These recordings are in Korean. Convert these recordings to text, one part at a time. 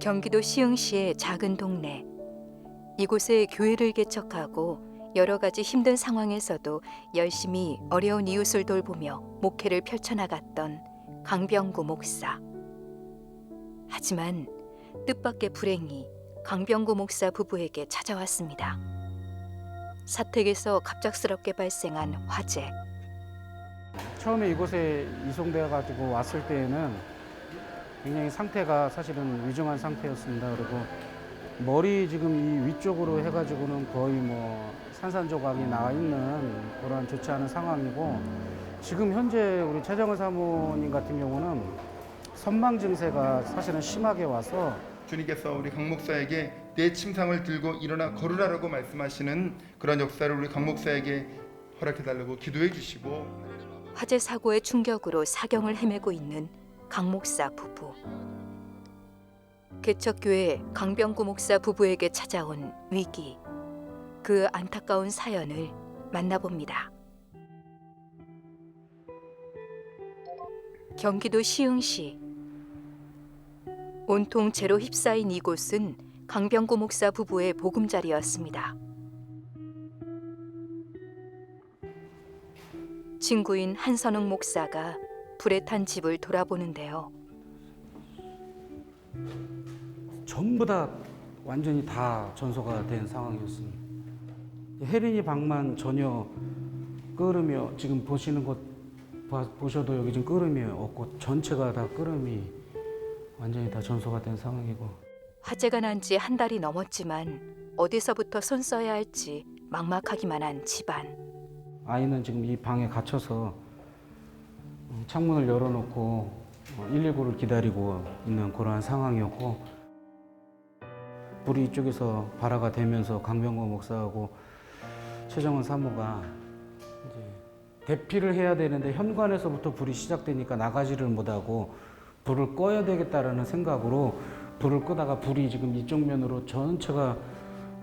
경기도 시흥시의 작은 동네. 이곳에 교회를 개척하고 여러 가지 힘든 상황에서도 열심히 어려운 이웃을 돌보며 목회를 펼쳐나갔던 강병구 목사. 하지만 뜻밖의 불행이 강병구 목사 부부에게 찾아왔습니다. 사택에서 갑작스럽게 발생한 화재. 처음에 이곳에 이송되어 가지고 왔을 때에는 굉장히 상태가 사실은 위중한 상태였습니다. 그리고 머리 지금 이 위쪽으로 해가지고는 거의 뭐 산산조각이 나와 있는 그런 좋지 않은 상황이고 지금 현재 우리 최정은 사모님 같은 경우는 선망 증세가 사실은 심하게 와서 주님께서 우리 강 목사에게 내 침상을 들고 일어나 걸으라라고 말씀하시는 그런 역사를 우리 강 목사에게 허락해 달라고 기도해 주시고 화재 사고의 충격으로 사경을 헤매고 있는 강 목사 부부. 개척교회 강병구 목사 부부에게 찾아온 위기. 그 안타까운 사연을 만나봅니다. 경기도 시흥시 온통 재로 휩싸인 이곳은 강병구 목사 부부의 보금자리였습니다. 친구인 한선웅 목사가 불에 탄 집을 돌아보는데요. 전부 다 완전히 다 전소가 된 상황이었습니다. 혜린이 방만 전혀 끓으며 지금 보시는 것 봐- 보셔도 여기 지금 끓음이 없고 전체가 다 끓음이 완전히 다 전소가 된 상황이고 화재가 난 지 한 달이 넘었지만 어디서부터 손 써야 할지 막막하기만 한 집안. 아이는 지금 이 방에 갇혀서 어, 창문을 열어놓고 119를 기다리고 있는 그러한 상황이었고 불이 이쪽에서 발화가 되면서 강병호 목사하고 최정원 사모가 대피를 해야 되는데 현관에서부터 불이 시작되니까 나가지를 못하고 불을 꺼야 되겠다라는 생각으로 불을 끄다가 불이 지금 이쪽 면으로 전체가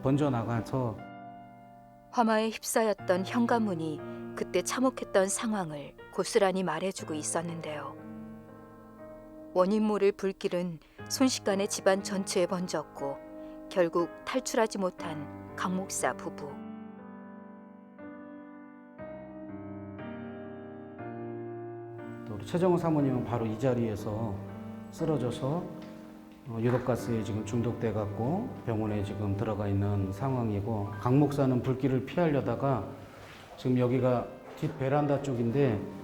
번져 나가서 화마에 휩싸였던 현관문이 그때 참혹했던 상황을 고스란히 말해주고 있었는데요. 원인 모를 불길은 순식간에 집안 전체에 번졌고 결국 탈출하지 못한 강 목사 부부. 또 우리 최정우 사모님은 바로 이 자리에서 쓰러져서 어, 유독가스에 지금 중독돼 갖고 병원에 지금 들어가 있는 상황이고 강 목사는 불길을 피하려다가 지금 여기가 뒷 베란다 쪽인데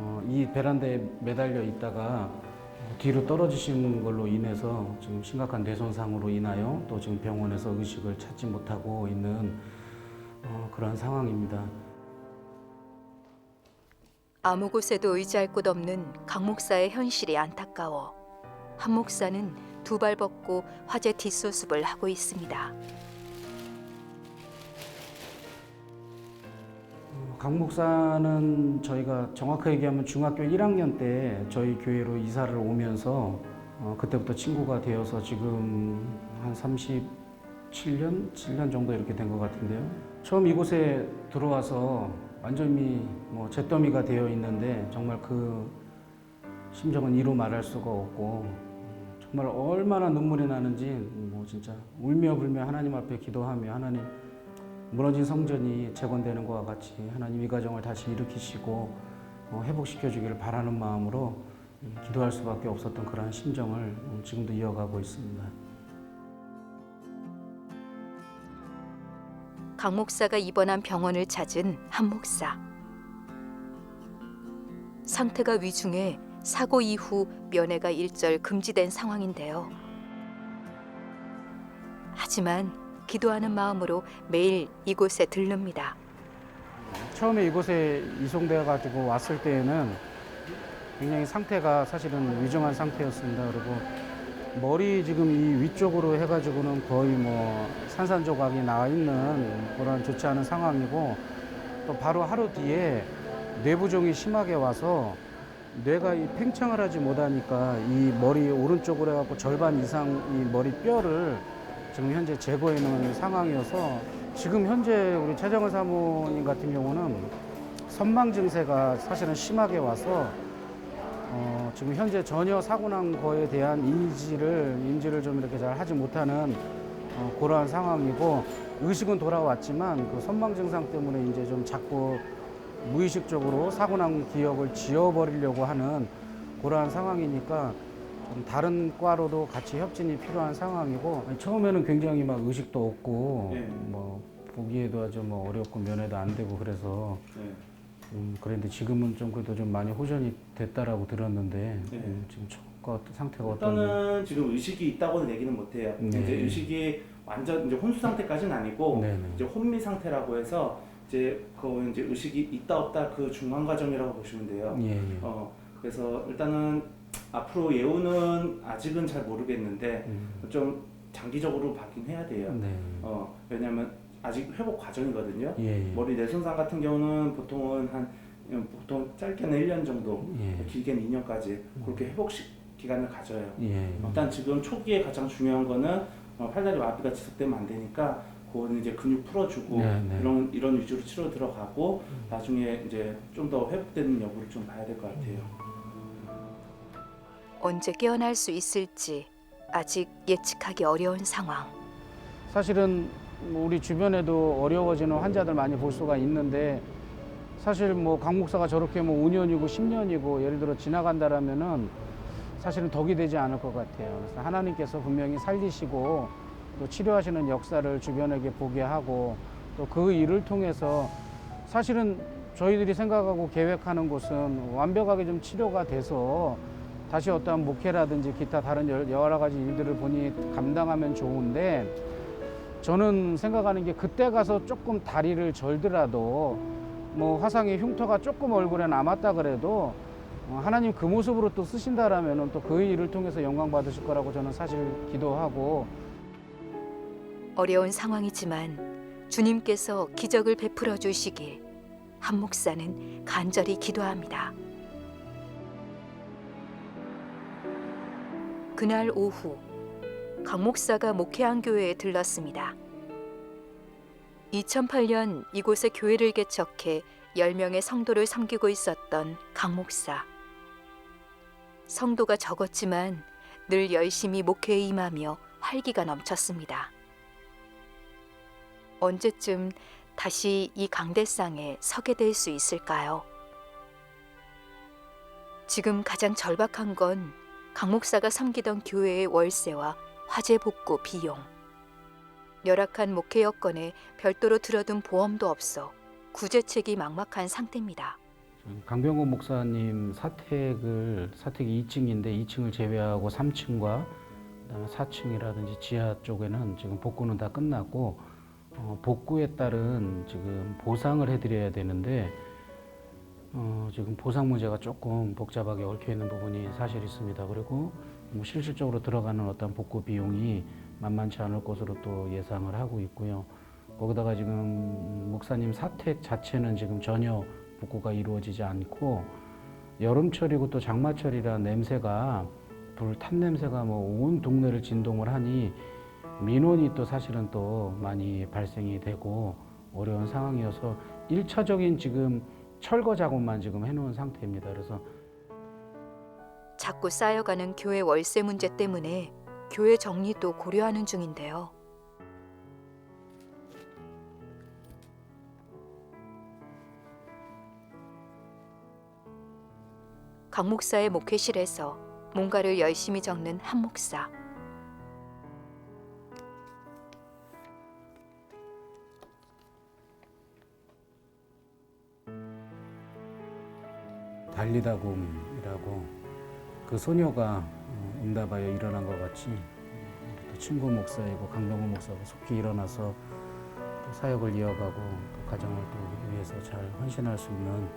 어, 이 베란다에 매달려 있다가 어, 뒤로 떨어지신 걸로 인해서 지금 심각한 뇌손상으로 인하여 또 지금 병원에서 의식을 찾지 못하고 있는 어, 그런 상황입니다. 아무 곳에도 의지할 곳 없는 강 목사의 현실이 안타까워 한 목사는 두 발 벗고 화재 뒷수습을 하고 있습니다. 강 목사는 저희가 정확하게 얘기하면 중학교 1학년 때 저희 교회로 이사를 오면서 어, 그때부터 친구가 되어서 지금 한 37년, 7년 정도 이렇게 된 것 같은데요. 처음 이곳에 들어와서 완전히 뭐 잿더미가 되어 있는데 정말 그 심정은 이루 말할 수가 없고 정말 얼마나 눈물이 나는지 뭐 진짜 울며 불며 하나님 앞에 기도하며 하나님 무너진 성전이 재건되는 것과 같이 하나님 이 가정을 다시 일으키시고 어, 회복시켜 주기를 바라는 마음으로 음, 기도할 수밖에 없었던 그러한 심정을 음, 지금도 이어가고 있습니다. 강 목사가 입원한 병원을 찾은 한 목사. 상태가 위중해 사고 이후 면회가 일절 금지된 상황인데요. 하지만 기도하는 마음으로 매일 이곳에 들릅니다. 처음에 이곳에 이송되어 가지고 왔을 때에는 굉장히 상태가 사실은 위중한 상태였습니다. 그리고 머리 지금 이 위쪽으로 해가지고는 거의 뭐 산산조각이 나와 있는 그런 좋지 않은 상황이고 또 바로 하루 뒤에 뇌부종이 심하게 와서 뇌가 이 팽창을 하지 못하니까 이 머리 오른쪽으로 해갖고 절반 이상 이 머리 뼈를 지금 현재 제거해 놓은 상황이어서 지금 현재 우리 최정은 사모님 같은 경우는 선망 증세가 사실은 심하게 와서 어, 지금 현재 전혀 사고 난 거에 대한 인지를 인지를 좀 이렇게 잘 하지 못하는 어, 그러한 상황이고 의식은 돌아왔지만 그 선망 증상 때문에 이제 좀 자꾸 무의식적으로 사고 난 기억을 지워버리려고 하는 그러한 상황이니까 좀 다른 과로도 같이 협진이 필요한 상황이고 처음에는 굉장히 막 의식도 없고 네. 뭐 보기에도 아주 뭐 어렵고 면회도 안 되고 그래서 네. 음, 그런데 지금은 좀 그래도 좀 많이 호전이 됐다라고 들었는데 네. 음, 지금 처가 상태가 어떤지 일단은 지금 의식이 있다고는 얘기는 못해요. 네. 이제 의식이 완전 이제 혼수 상태까지는 아니고 네 네. 이제 혼미 상태라고 해서 이제 그 이제 의식이 있다 없다 그 중간 과정이라고 보시면 돼요. 예, 예. 어 그래서 일단은 앞으로 예우는 아직은 잘 모르겠는데 음, 좀 장기적으로 받긴 해야 돼요. 네. 어 왜냐하면 아직 회복 과정이거든요. 예, 예. 머리 내손상 같은 경우는 보통은 한 보통 짧게는 1년 정도, 예. 길게는 2년까지 그렇게 회복 시 기간을 가져요. 예. 일단 지금 초기에 가장 중요한 거는 어, 팔다리 마비가 지속되면 안 되니까 그거는 이제 근육 풀어주고 네, 네. 이런 이런 위주로 치료 들어가고 나중에 이제 좀 더 회복되는 여부를 좀 봐야 될 것 같아요. 언제 깨어날 수 있을지 아직 예측하기 어려운 상황. 사실은 뭐 우리 주변에도 어려워지는 환자들 많이 볼 수가 있는데 사실 뭐 강목사가 저렇게 뭐 5년이고 10년이고 예를 들어 지나간다라면은 사실은 덕이 되지 않을 것 같아요. 그래서 하나님께서 분명히 살리시고 또 치료하시는 역사를 주변에게 보게 하고 또 그 일을 통해서 사실은 저희들이 생각하고 계획하는 곳은 완벽하게 좀 치료가 돼서 다시 어떠한 목회라든지 기타 다른 여- 여러 가지 일들을 본인이 감당하면 좋은데 저는 생각하는 게 그때 가서 조금 다리를 절더라도 뭐 화상의 흉터가 조금 얼굴에 남았다 그래도 어, 하나님 그 모습으로 또 쓰신다라면은 또그 일을 통해서 영광 받으실 거라고 저는 사실 기도하고 어려운 상황이지만 주님께서 기적을 베풀어 주시길 한 목사는 간절히 기도합니다. 그날 오후 강 목사가 목회한 교회에 들렀습니다. 2008년 이곳에 교회를 개척해 10명의 성도를 섬기고 있었던 강 목사. 성도가 적었지만 늘 열심히 목회에 임하며 활기가 넘쳤습니다. 언제쯤 다시 이 강대상에 서게 될 수 있을까요? 지금 가장 절박한 건 강 목사가 섬기던 교회의 월세와 화재 복구 비용. 열악한 목회 여건에 별도로 들어둔 보험도 없어 구제책이 막막한 상태입니다. 강병호 목사님 사택을 사택이 2층인데 2층을 제외하고 3층과 그다음에 4층이라든지 지하 쪽에는 지금 복구는 다 끝났고 어, 복구에 따른 지금 보상을 해드려야 되는데 어, 지금 보상 문제가 조금 복잡하게 얽혀 있는 부분이 사실 있습니다. 그리고 뭐 실질적으로 들어가는 어떤 복구 비용이 만만치 않을 것으로 또 예상을 하고 있고요. 거기다가 지금 목사님 사택 자체는 지금 전혀 복구가 이루어지지 않고 여름철이고 또 장마철이라 냄새가 불 탄 냄새가 뭐 온 동네를 진동을 하니 민원이 또 사실은 또 많이 발생이 되고 어려운 상황이어서 일차적인 지금 철거 작업만 지금 해놓은 상태입니다. 그래서 자꾸 쌓여가는 교회 월세 문제 때문에 교회 정리도 고려하는 중인데요. 강 목사의 목회실에서 뭔가를 열심히 적는 한 목사. 달리다곰이라고 그 소녀가 어, 응답하여 일어난 것 같이 또 친구 목사이고 강병호 목사가 속히 일어나서 또 사역을 이어가고 또 가정을 또 위해서 잘 헌신할 수 있는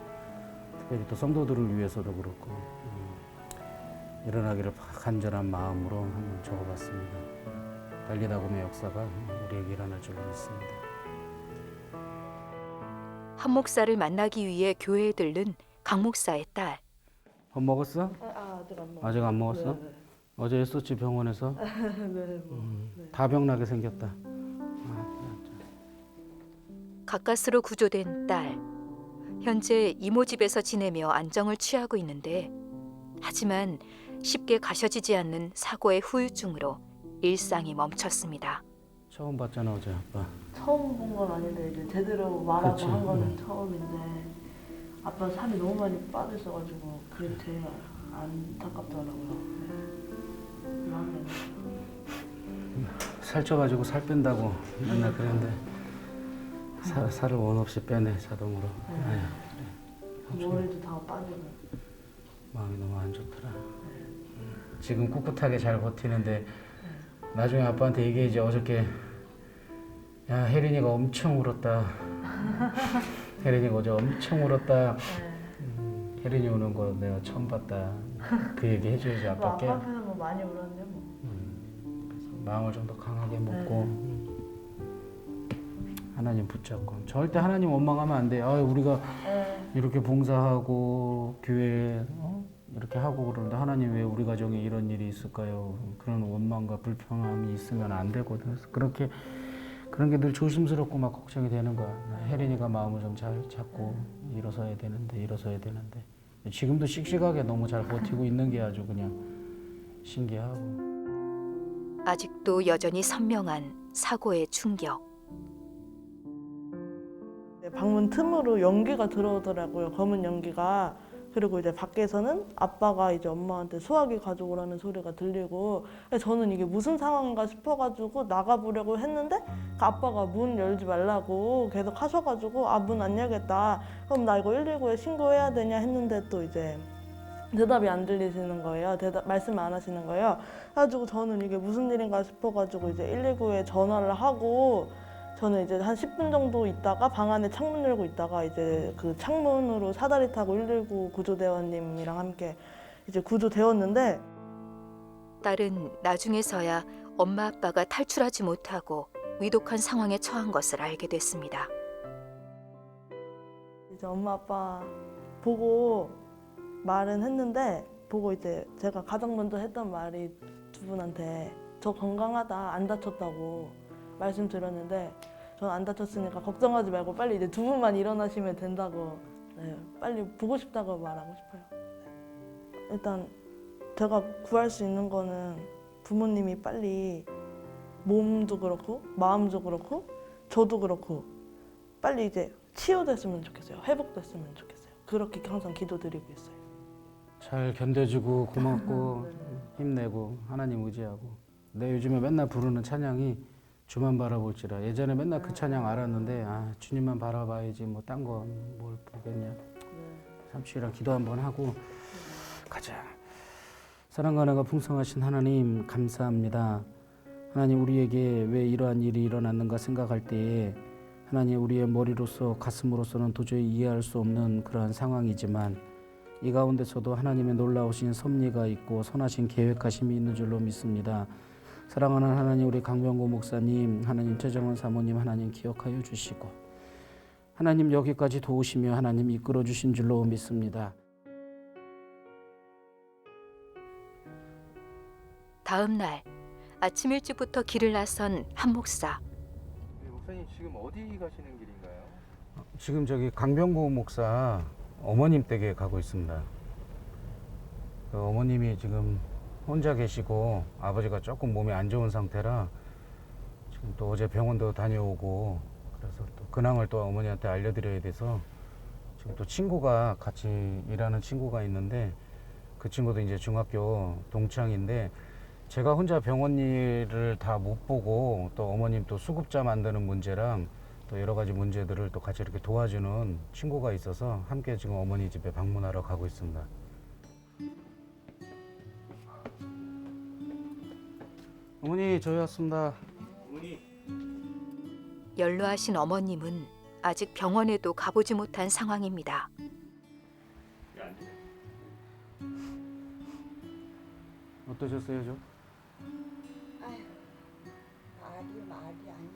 특별히 또 성도들을 위해서도 그렇고 음, 일어나기를 간절한 마음으로 한번 적어봤습니다. 달리다곰의 역사가 우리에게 일어날 줄로 믿습니다. 한 목사를 만나기 위해 교회에 들른 강 목사의 딸. 밥 먹었어? 아, 아, 아직 안 먹었어요. 아직 안 먹었어? 네, 어제 했었지 병원에서? 네, 네, 뭐. 음, 다 병나게 생겼다. 가까스로 구조된 딸. 현재 이모 집에서 지내며 안정을 취하고 있는데 하지만 쉽게 가셔지지 않는 사고의 후유증으로 일상이 멈췄습니다. 처음 봤잖아 어제 아빠. 처음 본 건 아닌데 이제 제대로 말하고 그치, 한 거는 응. 처음인데 아빠 살이 너무 많이 빠졌어가지고 그게 제일 안타깝더라고요. 네. 살쪄가지고 살 뺀다고 맨날 그랬는데 살, 살을 원 없이 빼네 자동으로. 아휴, 머리도 다 빠지고 마음이 너무 안 좋더라. 지금 꿋꿋하게 잘 버티는데 나중에 아빠한테 얘기해야지 어저께 야 혜린이가 엄청 울었다. 혜린이가 어제 엄청 울었다. 음, 혜린이 우는 거 내가 처음 봤다. 그 얘기 해줘야지 뭐 아빠께. 아빠 앞에서 뭐 많이 울었는데 뭐 그래서 마음을 좀 더 강하게 먹고 하나님 붙잡고 절대 하나님 원망하면 안 돼. 아 우리가 네. 이렇게 봉사하고 교회 어? 이렇게 하고 그러는데 하나님 왜 우리 가정에 이런 일이 있을까요? 그런 원망과 불평함이 있으면 안 되거든. 그래서 그렇게 그런 게 늘 조심스럽고 막 걱정이 되는 거야. 혜린이가 마음을 좀 잘 잡고 일어서야 되는데 일어서야 되는데 지금도 씩씩하게 너무 잘 버티고 있는 게 아주 그냥 신기하고. 아직도 여전히 선명한 사고의 충격. 네, 방문 틈으로 연기가 들어오더라고요. 검은 연기가. 그리고 이제 밖에서는 아빠가 이제 엄마한테 소화기 가져오라는 소리가 들리고 저는 이게 무슨 상황인가 싶어가지고 나가보려고 했는데 그 아빠가 문 열지 말라고 계속 하셔가지고 아 문 안 열겠다 그럼 나 이거 119에 신고해야 되냐 했는데 또 이제 대답이 안 들리시는 거예요. 대답 말씀 안 하시는 거예요. 그래가지고 저는 이게 무슨 일인가 싶어가지고 이제 119에 전화를 하고 저는 이제 한 10분 정도 있다가 방 안에 창문 열고 있다가 이제 그 창문으로 사다리 타고 119 구조대원님이랑 함께 이제 구조되었는데 딸은 나중에서야 엄마 아빠가 탈출하지 못하고 위독한 상황에 처한 것을 알게 됐습니다. 이제 엄마 아빠 보고 말은 했는데 보고 이제 제가 가장 먼저 했던 말이 두 분한테 저 건강하다 안 다쳤다고 말씀드렸는데 저는 안 다쳤으니까 걱정하지 말고 빨리 이제 두 분만 일어나시면 된다고 네, 빨리 보고 싶다고 말하고 싶어요. 네. 일단 제가 구할 수 있는 거는 부모님이 빨리 몸도 그렇고 마음도 그렇고 저도 그렇고 빨리 이제 치유됐으면 좋겠어요. 회복됐으면 좋겠어요. 그렇게 항상 기도드리고 있어요. 잘 견뎌주고 고맙고 힘내고 하나님 의지하고 내 요즘에 맨날 부르는 찬양이 주만 바라볼지라. 예전에 맨날 그 찬양 알았는데 아 주님만 바라봐야지 뭐딴건뭘 보겠냐. 삼촌이랑 기도 한번 하고 가자. 사랑과 은혜가 풍성하신 하나님 감사합니다. 하나님 우리에게 왜 이러한 일이 일어났는가 생각할 때에 하나님 우리의 머리로서 가슴으로서는 도저히 이해할 수 없는 그러한 상황이지만 이 가운데서도 하나님의 놀라우신 섭리가 있고 선하신 계획하심이 있는 줄로 믿습니다. 사랑하는 하나님 우리 강병구 목사님, 하나님 최정원 사모님 하나님 기억하여 주시고 하나님 여기까지 도우시며 하나님 이끌어 주신 줄로 믿습니다. 다음 날 아침 일찍부터 길을 나선 한 목사. 네, 목사님 지금 어디 가시는 길인가요? 지금 저기 강병구 목사 어머님 댁에 가고 있습니다. 그 어머님이 지금 혼자 계시고 아버지가 조금 몸이 안 좋은 상태라 지금 또 어제 병원도 다녀오고 그래서 또 근황을 또 어머니한테 알려드려야 돼서 지금 또 친구가 같이 일하는 친구가 있는데 그 친구도 이제 중학교 동창인데 제가 혼자 병원 일을 다 못 보고 또 어머님 또 수급자 만드는 문제랑 또 여러 가지 문제들을 또 같이 이렇게 도와주는 친구가 있어서 함께 지금 어머니 집에 방문하러 가고 있습니다. 어머니 저희 왔습니다. 어머니 연로하신 어머님은 아직 병원에도 가보지 못한 상황입니다. 어떠셨어요, 저? 말이 말이 아니지.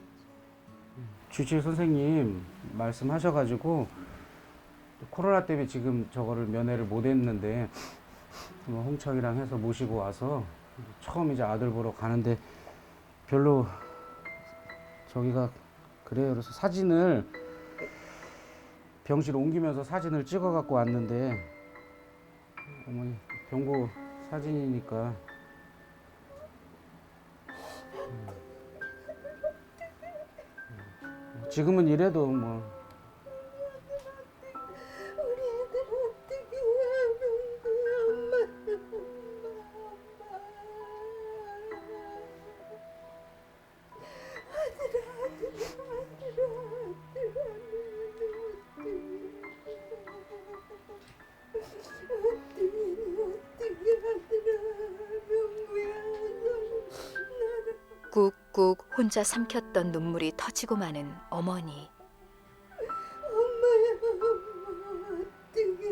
주치의 선생님 말씀하셔가지고 코로나 때문에 지금 저거를 면회를 못했는데 뭐 홍창이랑 해서 모시고 와서 처음 이제 아들 보러 가는데 별로 저기가 그래요. 그래서 사진을 병실 옮기면서 사진을 찍어 갖고 왔는데 어머니 경고 사진이니까 음. 지금은 이래도 뭐 혼자 삼켰던 눈물이 터지고 마는 어머니. 엄마야 엄마 어떡해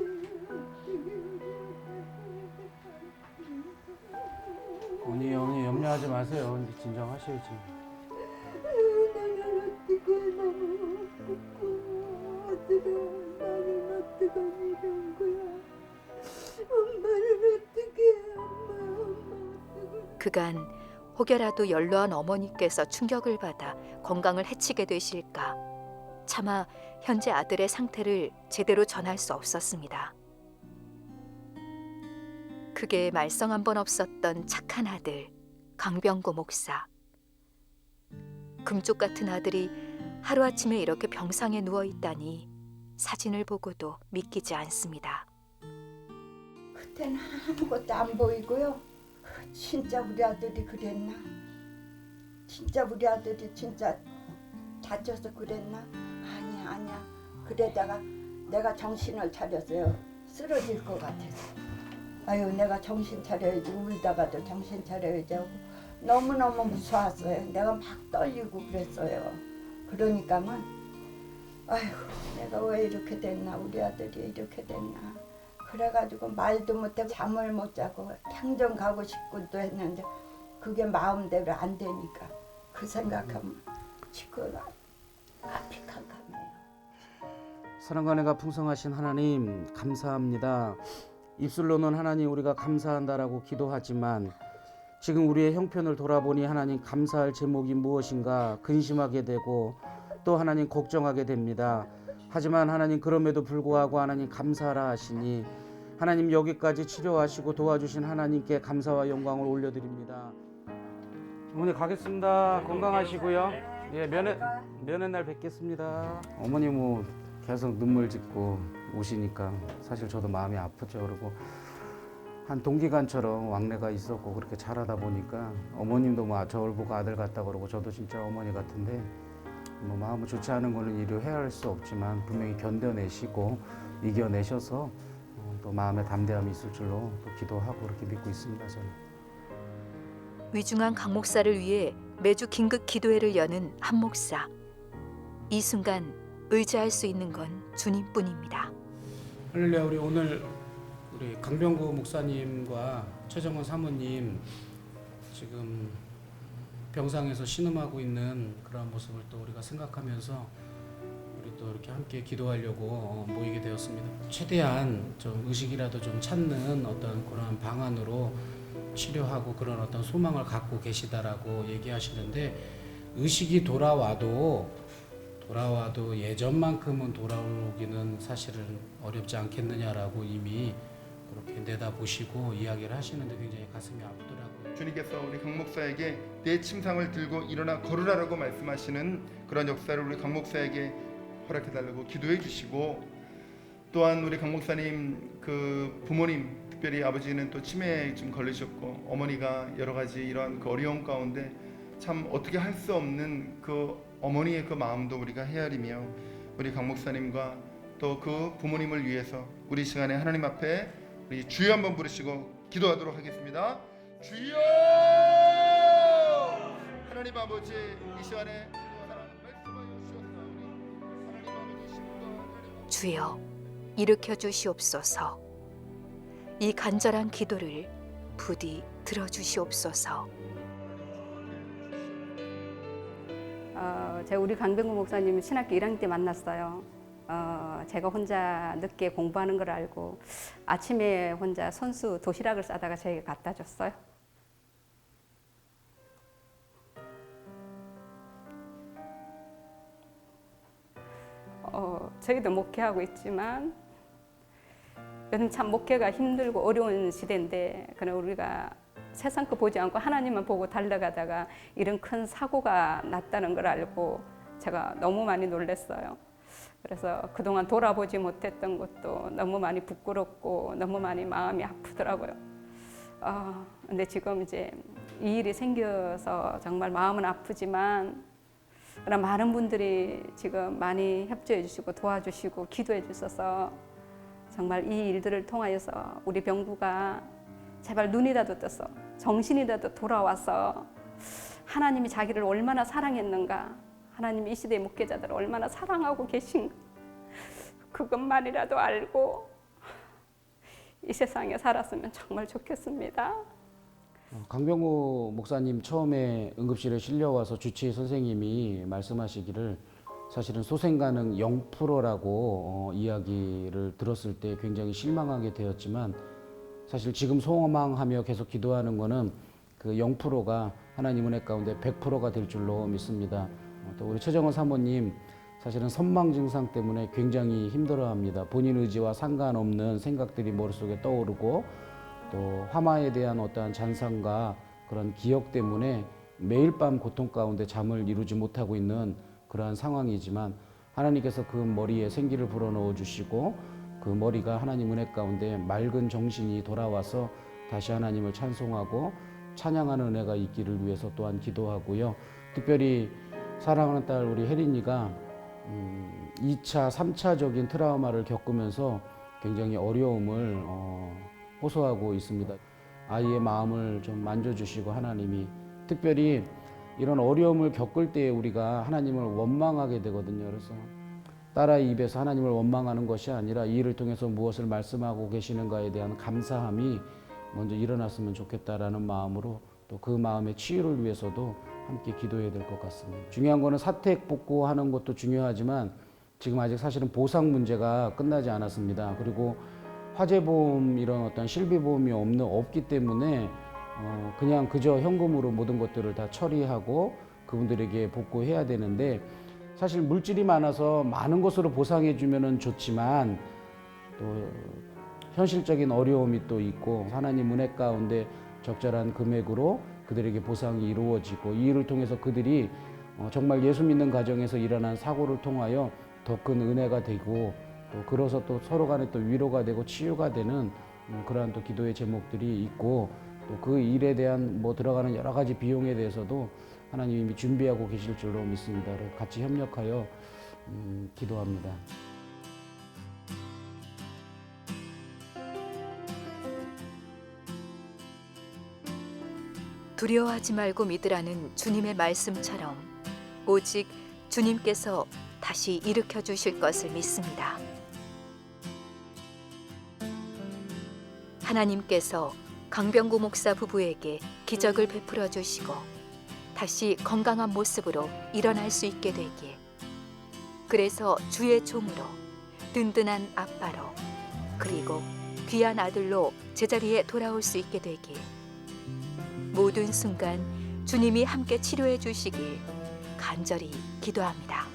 어머니 어머니 염려하지 마세요. 이제 진정하셔야지. 너무 이런 거야 엄마 엄마 어떡해 그간 혹여라도 연로한 어머니께서 충격을 받아 건강을 해치게 되실까 차마 현재 아들의 상태를 제대로 전할 수 없었습니다. 그게 말썽 한 번 없었던 착한 아들 강병구 목사. 금쪽 같은 아들이 하루아침에 이렇게 병상에 누워 있다니 사진을 보고도 믿기지 않습니다. 그때는 아무것도 안 보이고요. 진짜 우리 아들이 그랬나? 진짜 우리 아들이 진짜 다쳐서 그랬나? 아니야 아니야. 그러다가 내가 정신을 차렸어요. 쓰러질 것 같아서. 아유 내가 정신 차려야지 울다가도 정신 차려야지 하고 너무너무 무서웠어요. 내가 막 떨리고 그랬어요. 그러니까는 아이고 내가 왜 이렇게 됐나 우리 아들이 이렇게 됐나 그래가지고 말도 못해 잠을 못 자고 평정 가고 싶고도 했는데 그게 마음대로 안 되니까 그 생각하면 지금 앞이 캄캄해요. 사랑과 내가 풍성하신 하나님 감사합니다. 입술로는 하나님 우리가 감사한다라고 기도하지만 지금 우리의 형편을 돌아보니 하나님 감사할 제목이 무엇인가 근심하게 되고 또 하나님 걱정하게 됩니다. 하지만 하나님 그럼에도 불구하고 하나님 감사하라 하시니 하나님 여기까지 치료하시고 도와주신 하나님께 감사와 영광을 올려드립니다. 어머니 가겠습니다. 건강하시고요. 예 면회 면회 날 뵙겠습니다. 어머니 뭐 계속 눈물 짓고 오시니까 사실 저도 마음이 아프죠. 그리고 한 동기간처럼 왕래가 있었고 그렇게 자라다 보니까 어머님도 뭐 저를 보고 아들 같다 그러고 저도 진짜 어머니 같은데 뭐 마음은 좋지 않은 거는 이루 헤아릴 수 없지만 분명히 견뎌내시고 이겨내셔서 어, 또 마음에 담대함이 있을 줄로 또 기도하고 그렇게 믿고 있습니다 저는. 위중한 강 목사를 위해 매주 긴급 기도회를 여는 한 목사. 이 순간 의지할 수 있는 건 주님뿐입니다. 할렐루야 우리 오늘 우리 강병구 목사님과 최정원 사모님 지금 병상에서 신음하고 있는 그런 모습을 또 우리가 생각하면서 또 이렇게 함께 기도하려고 어, 모이게 되었습니다. 최대한 좀 의식이라도 좀 찾는 어떤 그런 방안으로 치료하고 그런 어떤 소망을 갖고 계시다라고 얘기하시는데 의식이 돌아와도 돌아와도 예전만큼은 돌아오기는 사실은 어렵지 않겠느냐라고 이미 그렇게 내다보시고 이야기를 하시는데 굉장히 가슴이 아프더라고요. 주님께서 우리 강 목사에게 내 침상을 들고 일어나 걸으라라고 말씀하시는 그런 역사를 우리 강 목사에게 허락해 달라고 기도해 주시고 또한 우리 강 목사님 그 부모님 특별히 아버지는 또 치매에 좀 걸리셨고 어머니가 여러 가지 이런 그 어려움 가운데 참 어떻게 할 수 없는 그 어머니의 그 마음도 우리가 헤아리며 우리 강 목사님과 또 그 부모님을 위해서 우리 시간에 하나님 앞에 우리 주여 한번 부르시고 기도하도록 하겠습니다. 주여 하나님 아버지 이 시간에 주여 일으켜 주시옵소서. 이 간절한 기도를 부디 들어 주시옵소서. 어, 제가 우리 강병구 목사님 신학교 1학년 때 만났어요. 어, 제가 혼자 늦게 공부하는 걸 알고 아침에 혼자 손수 도시락을 싸다가 저에게 갖다 줬어요. 어, 저희도 목회하고 있지만 요즘 참 목회가 힘들고 어려운 시대인데 그냥 우리가 세상 거 보지 않고 하나님만 보고 달려가다가 이런 큰 사고가 났다는 걸 알고 제가 너무 많이 놀랐어요. 그래서 그동안 돌아보지 못했던 것도 너무 많이 부끄럽고 너무 많이 마음이 아프더라고요. 아, 근데 지금 이제 이 일이 생겨서 정말 마음은 아프지만 그러나 많은 분들이 지금 많이 협조해 주시고 도와주시고 기도해 주셔서 정말 이 일들을 통하여서 우리 병구가 제발 눈이라도 떠서 정신이라도 돌아와서 하나님이 자기를 얼마나 사랑했는가 하나님이 이 시대의 목회자들을 얼마나 사랑하고 계신가 그것만이라도 알고 이 세상에 살았으면 정말 좋겠습니다. 어, 강병우 목사님 처음에 응급실에 실려와서 주치의 선생님이 말씀하시기를 사실은 소생 가능 0%라고 어, 이야기를 들었을 때 굉장히 실망하게 되었지만 사실 지금 소망하며 계속 기도하는 거는 그 0%가 하나님 은혜 가운데 100%가 될 줄로 믿습니다. 어, 또 우리 최정원 사모님 사실은 선망 증상 때문에 굉장히 힘들어합니다. 본인 의지와 상관없는 생각들이 머릿속에 떠오르고 또 화마에 대한 어떠한 잔상과 그런 기억 때문에 매일 밤 고통 가운데 잠을 이루지 못하고 있는 그러한 상황이지만 하나님께서 그 머리에 생기를 불어넣어 주시고 그 머리가 하나님 은혜 가운데 맑은 정신이 돌아와서 다시 하나님을 찬송하고 찬양하는 은혜가 있기를 위해서 또한 기도하고요. 특별히 사랑하는 딸 우리 혜린이가 음, 2차, 3차적인 트라우마를 겪으면서 굉장히 어려움을 어, 호소하고 있습니다. 아이의 마음을 좀 만져주시고 하나님이 특별히 이런 어려움을 겪을 때 우리가 하나님을 원망하게 되거든요. 그래서 딸아이 입에서 하나님을 원망하는 것이 아니라 이 일을 통해서 무엇을 말씀하고 계시는가에 대한 감사함이 먼저 일어났으면 좋겠다라는 마음으로 또 그 마음의 치유를 위해서도 함께 기도해야 될 것 같습니다. 중요한 거는 사택 복구하는 것도 중요하지만 지금 아직 사실은 보상 문제가 끝나지 않았습니다. 그리고 화재보험 이런 어떤 실비보험이 없는 없기 때문에 어 그냥 그저 현금으로 모든 것들을 다 처리하고 그분들에게 복구해야 되는데 사실 물질이 많아서 많은 것으로 보상해 주면은 좋지만 또 현실적인 어려움이 또 있고 하나님 은혜 가운데 적절한 금액으로 그들에게 보상이 이루어지고 이 일을 통해서 그들이 어, 정말 예수 믿는 가정에서 일어난 사고를 통하여 더 큰 은혜가 되고 또 그래서 또 서로 간에 또 위로가 되고 치유가 되는 음, 그러한 또 기도의 제목들이 있고 또 그 일에 대한 뭐 들어가는 여러 가지 비용에 대해서도 하나님이 준비하고 계실 줄로 믿습니다. 같이 협력하여 음, 기도합니다. 두려워하지 말고 믿으라는 주님의 말씀처럼 오직 주님께서 다시 일으켜 주실 것을 믿습니다. 하나님께서 강병구 목사 부부에게 기적을 베풀어 주시고 다시 건강한 모습으로 일어날 수 있게 되길. 그래서 주의 종으로 든든한 아빠로 그리고 귀한 아들로 제자리에 돌아올 수 있게 되길. 모든 순간 주님이 함께 치료해 주시길 간절히 기도합니다.